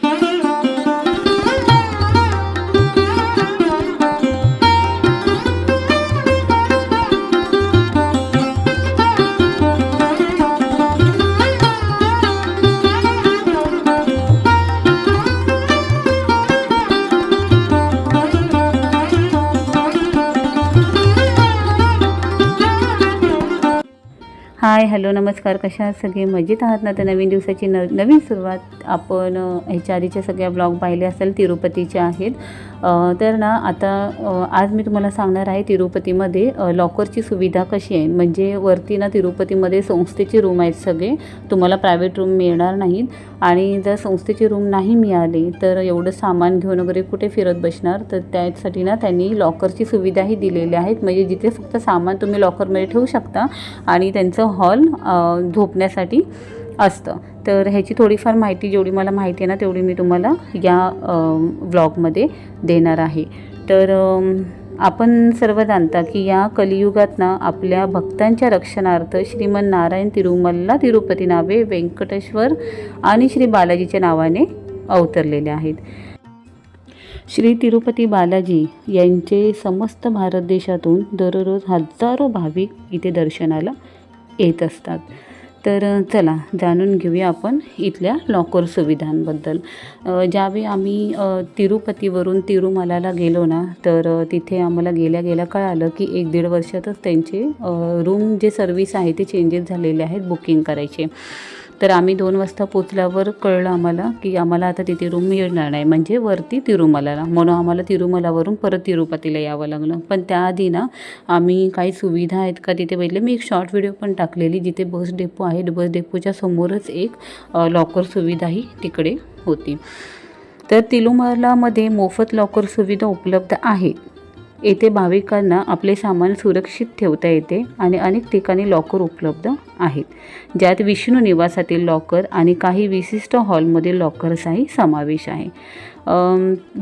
Thank. Hi hello नमस्कार. कशा सगळे? मजेत आहात ना? तर नवीन दिवसाची न नवीन सुरुवात आपण अ, ह्याच्या आधीच्या सगळ्या ब्लॉग पाहिले असेल तिरुपतीचे आहेत. तर ना आता आज मी तुम्हाला सांगणार आहे तिरुपतीमध्ये लॉकरची सुविधा कशी आहे. म्हणजे वरती ना तिरुपतीमध्ये संस्थेचे रूम आहेत सगळे. तुम्हाला प्रायव्हेट रूम मिळणार नाहीत. आणि जर संस्थेचे रूम नाही मिळाले तर एवढं सामान घेऊन वगैरे कुठे फिरत बसणार? तर त्यासाठी ना त्यांनी लॉकरची सुविधाही दिलेली आहेत. म्हणजे जिथे फक्त सामान तुम्ही लॉकरमध्ये ठेवू शकता आणि त्यांचं हॉल झोपण्यासाठी असतं. तर ह्याची थोडीफार माहिती जेवढी मला माहिती आहे ना तेवढी मी तुम्हाला या व्लॉगमध्ये देणार आहे. तर आपण सर्व जाणता की या कलियुगात ना आपल्या भक्तांच्या रक्षणार्थ श्रीमन नारायण तिरुमल्ला तिरुपती नावे व्यंकटेश्वर आणि श्री बालाजीच्या नावाने अवतरलेले आहेत. श्री तिरुपती बालाजी यांचे समस्त भारत देशातून दररोज हजारो भाविक इथे दर्शनाला येत असतात. तर चला जाणून घेऊया आपण इथल्या लॉकर सुविधांबद्दल. ज्यावेळी आम्ही तिरुपतीवरून तिरुमलाला गेलो ना तर तिथे आम्हाला गेल्या गेल्या कळालं की एक दीड वर्षातच त्यांचे रूम जे सर्विस आहे ते चेंजेस झालेले आहेत बुकिंग करायचे. तर आम्ही दोन वाजता पोचल्यावर कळलं आम्हाला की आम्हाला आता तिथे रूम मिळणार नाही. म्हणजे वरती तिरुमलाला. म्हणून आम्हाला तिरुमलावरून परत तिरुपतीला यावं लागलं. पण त्याआधी ना आम्ही काही सुविधा आहेत का तिथे? बघितले मी एक शॉर्ट व्हिडिओ पण टाकलेली जिथे बस डेपो आहे. बस डेपोच्या समोरच एक लॉकर सुविधाही तिकडे होती. तर तिरुमलामध्ये मोफत लॉकर सुविधा उपलब्ध आहे येथे भाविकांना आपले सामान सुरक्षित ठेवता येते आणि अनेक ठिकाणी लॉकर उपलब्ध आहेत. ज्यात विष्णू निवासातील लॉकर आणि काही विशिष्ट हॉलमधील लॉकर्सचाही समावेश आहे.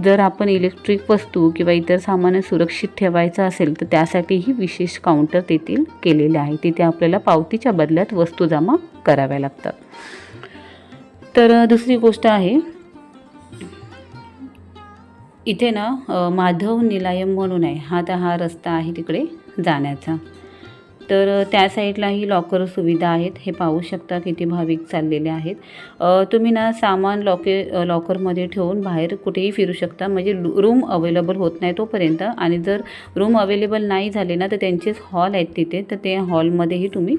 जर आपण इलेक्ट्रिक वस्तू किंवा इतर सामान सुरक्षित ठेवायचं असेल तर त्यासाठीही विशेष काउंटर तेथील केलेले आहे. तिथे आपल्याला पावतीच्या बदल्यात वस्तू जमा कराव्या लागतात. तर दुसरी गोष्ट आहे इथे ना माधव निलायम म्हणून आहे. हा तर हा रस्ता आहे तिकडे जाण्याचा. तर त्या साईडलाही लॉकर सुविधा आहेत. हे पाहू शकता किती भाविक चाललेले आहेत. तुम्ही ना सामान लॉके लॉकरमध्ये ठेवून बाहेर कुठेही फिरू शकता. म्हणजे रूम अवेलेबल होत नाही तोपर्यंत. आणि जर रूम अवेलेबल नाही झाले ना तर त्यांचेच हॉल आहेत तिथे. तर ते हॉलमध्येही तुम्ही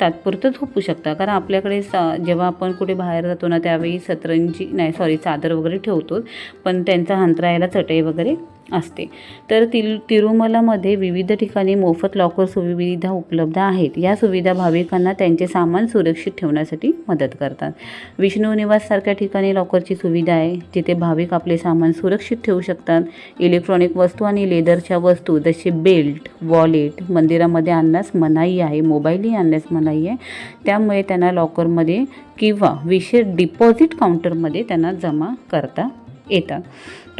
तात्पुरतं झोपू शकता. कारण आपल्याकडे सा जेव्हा आपण कुठे बाहेर जातो ना त्यावेळी सतरंजी नाही सॉरी चादर वगैरे ठेवतो. पण त्यांचा हंतरायला चटई वगैरे असते. तर तिल तिरुमलामध्ये विविध ठिकाणी मोफत लॉकर सुविधा उपलब्ध आहेत. या सुविधा भाविकांना त्यांचे सामान सुरक्षित ठेवण्यासाठी मदत करतात. विष्णू निवाससारख्या ठिकाणी लॉकरची सुविधा आहे जिथे भाविक आपले सामान सुरक्षित ठेवू शकतात. इलेक्ट्रॉनिक वस्तू आणि लेदरच्या वस्तू जसे बेल्ट वॉलेट मंदिरामध्ये आणण्यास मनाई आहे मोबाईलही आणण्यास मनाई आहे. त्यामुळे त्यांना लॉकरमध्ये किंवा विशेष डिपॉझिट काउंटरमध्ये त्यांना जमा करता येतात.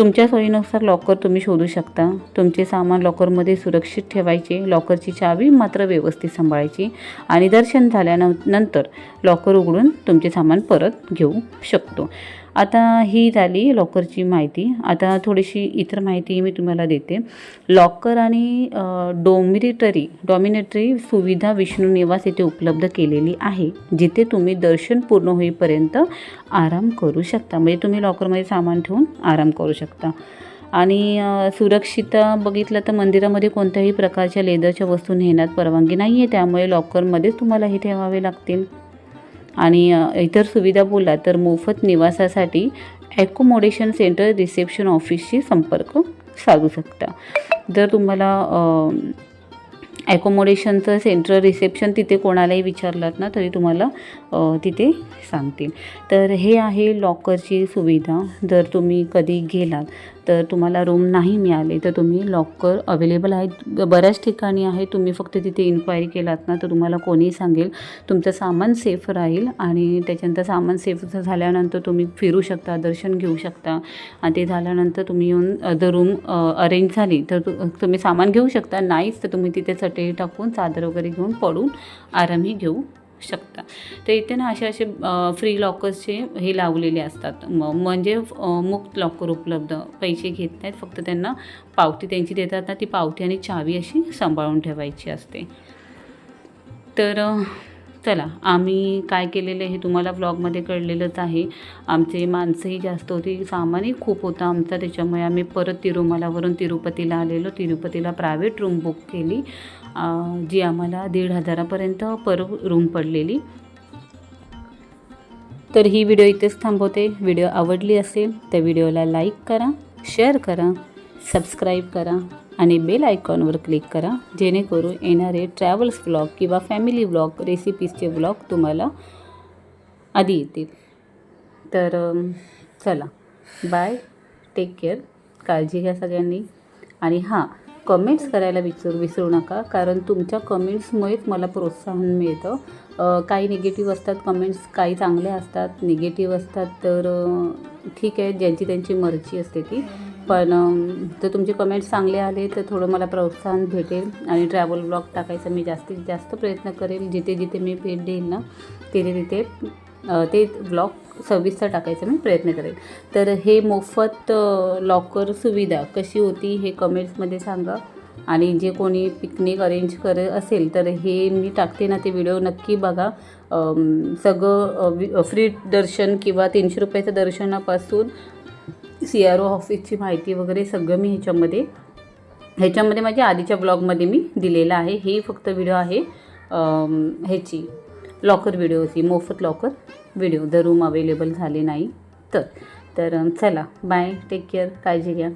तुमच्या सोयीनुसार लॉकर तुम्ही शोधू शकता. तुमचे सामान लॉकरमध्ये सुरक्षित ठेवायचे लॉकरची चावी मात्र व्यवस्थित सांभाळायची आणि दर्शन झाल्यानंतर नंतर लॉकर उघडून तुमचे सामान परत घेऊ शकतो. आता ही झाली लॉकरची माहिती. आता थोडीशी इतर माहिती मी तुम्हाला देते. लॉकर आणि डोमिनेटरी डॉमिनेटरी सुविधा विष्णू निवास येथे उपलब्ध केलेली आहे जिथे तुम्ही दर्शन पूर्ण होईपर्यंत आराम करू शकता. म्हणजे तुम्ही लॉकरमध्ये सामान ठेवून आराम करू शकता. आणि सुरक्षित सुरक्षितता बघितलं तर मंदिरामध्ये कोणत्याही प्रकारच्या लेदरच्या वस्तू नेण्यात परवानगी नाही आहे त्यामुळे लॉकरमध्येच तुम्हाला हे ठेवावे लागतील. आणि इतर सुविधा बोला तर मोफत निवासासाठी ॲकोमोडेशन सेंटर रिसेप्शन ऑफिसशी संपर्क साधू शकता. जर तुम्हाला ॲकोमोडेशनचं सेंट्रल रिसेप्शन तिथे कोणालाही विचारलात ना तरी तुम्हाला तिथे सांगतील. तर हे आहे लॉकरची सुविधा. जर तुम्ही कधी गेलात तर तुम्हाला रूम नाही मिळाले तर तुम्ही लॉकर अवेलेबल आहेत. बऱ्याच ठिकाणी आहे तुम्ही फक्त तिथे इन्क्वायरी केलात ना तर तुम्हाला कोणीही सांगेल. तुमचं सामान सेफ राहील आणि त्याच्यानंतर सामान सेफ झाल्यानंतर तुम्ही फिरू शकता दर्शन घेऊ शकता. आणि ते झाल्यानंतर तुम्ही येऊन जर रूम अरेंज झाली तर तुम्ही सामान घेऊ शकता. नाहीच तर तुम्ही तिथे चटई टाकून चादर वगैरे घेऊन पडून आरामही घेऊ शकता. तर इथे ना असे असे फ्री लॉकर्सचे हे लावलेले असतात. म म्हणजे मुक्त लॉकर उपलब्ध. पैसे घेत नाहीत फक्त त्यांना पावती त्यांची देतात ना ती पावती आणि चावी अशी सांभाळून ठेवायची असते. तर चला आम्ही काय केलेलं हे तुम्हाला ब्लॉगमध्ये कळलेलंच आहे. आमचे माणसंही जास्त होती सामानही खूप होतं आमचा. त्याच्यामुळे आम्ही परत तिरुमलावरून तिरुपतीला आलेलो. तिरुपतीला प्रायव्हेट रूम बुक केली. जी आम्हाला दीड हजारापर्यंत पर रूम पडलेली. तर ही व्हिडिओ इथेच थांबवते. व्हिडिओ आवडली असेल तर व्हिडिओला लाईक करा शेअर करा सबस्क्राईब करा. आणि बेल आयकॉनवर क्लिक करा जेणेकरून येणारे ट्रॅव्हल्स ब्लॉग किंवा फॅमिली ब्लॉग रेसिपीजचे ब्लॉग तुम्हाला आधी येतील. तर चला. बाय टेक केअर काळजी घ्या सगळ्यांनी. आणि हां कमेंट्स करायला विसरू विसरू नका कारण तुमच्या कमेंट्समुळेच मला प्रोत्साहन मिळतं. काही निगेटिव्ह असतात कमेंट्स काही चांगले असतात. निगेटिव्ह असतात तर ठीक आहे ज्यांची त्यांची मर्जी असते ती. पण जर तुमचे कमेंट्स चांगले आले तर थोडं मला प्रोत्साहन भेटेल आणि ट्रॅव्हल ब्लॉग टाकायचा मी जास्तीत जास्त प्रयत्न करेल. जिथे जिथे मी भेट देईल ना तिथे तिथे ते ब्लॉग सविस्तर टाकायचा मी प्रयत्न करेल. तर हे मोफत लॉकर सुविधा कशी होती हे कमेंट्समध्ये सांगा. आणि जे कोणी पिकनिक अरेंज करत असेल तर हे मी टाकते ना ते व्हिडिओ नक्की बघा. सगळं फ्री दर्शन किंवा तीनशे रुपयाचं दर्शनापासून सी आर ओ ऑफिसची माहिती वगैरे सगळं मी ह्याच्यामध्ये ह्याच्यामध्ये माझ्या आधीच्या ब्लॉगमध्ये मी दिलेलं आहे. हे फक्त व्हिडिओ आहे. ह्याची लॉकर व्हिडिओची मोफत लॉकर व्हिडिओ जर रूम अवेलेबल झाले नाही. तर तर चला. बाय टेक केअर काळजी घ्या.